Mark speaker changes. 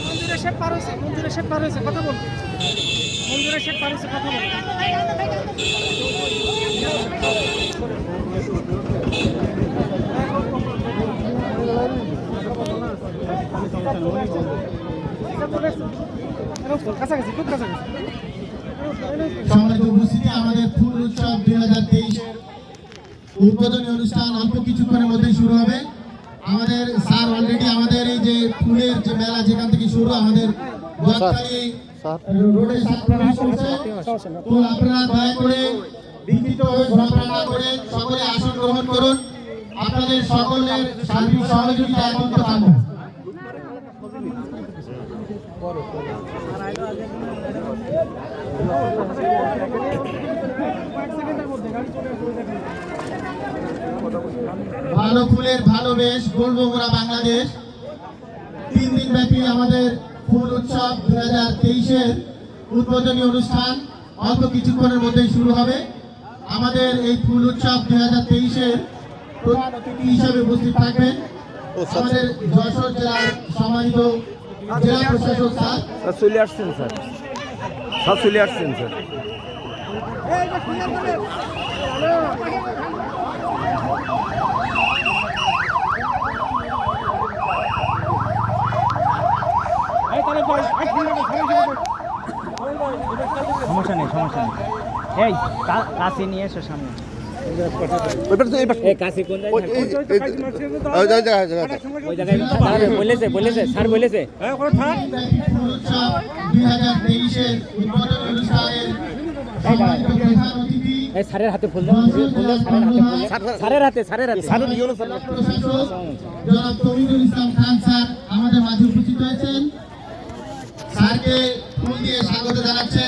Speaker 1: মন্দিরের শেপ পার হয়েছে মন্দিরের শেপ কথা বল মন্দিরের শেপ পার হয়েছে কথা বল খুব কাছাকাছি
Speaker 2: আমাদের উৎসব দুই হাজার তেইশের উদ্বোধনী অনুষ্ঠান অল্প কিছুক্ষণের মধ্যে শুরু হবে। আমাদের স্যার অলরেডি আমাদের এই যে ফুলের যে মেলা যেখান থেকে শুরু আমাদের রোডে তো আপনারা দয়া করে ঘোরাফেরা না করে সকলে আসন গ্রহণ করুন। আপনাদের সকলের সার্বিক সহযোগিতা একান্ত থাকবে। ভালো ফুলের ভালো বেশ গোলবগুড়া বাংলাদেশ। তিন দিন ব্যাপী আমাদের ফুল উৎসব দু হাজার তেইশের উদ্বোধনী অনুষ্ঠান। অল্প কিছুক্ষণের মধ্যেই শুরু হবে। আমাদের এই ফুল উৎসব দু হাজার তেইশের প্রধান হিসেবে উপস্থিত থাকবেন। আমাদের যশোর জেলার সম্মানিত জেলা প্রশাসক স্যার,
Speaker 3: চলে আসছেন, স্যার। স্যার, চলে আসছেন, স্যার।
Speaker 4: সমস্যা নেই সমস্যা নেই এই কা- কাছে নিয়ে এসো সামনে স্যারের হাতে ফুল স্যারের হাতে স্যারের হাতে
Speaker 2: আমাদের মাঝে উপস্থিত হয়েছেন স্যারকে ফুল দিয়ে স্বাগত জানাচ্ছেন।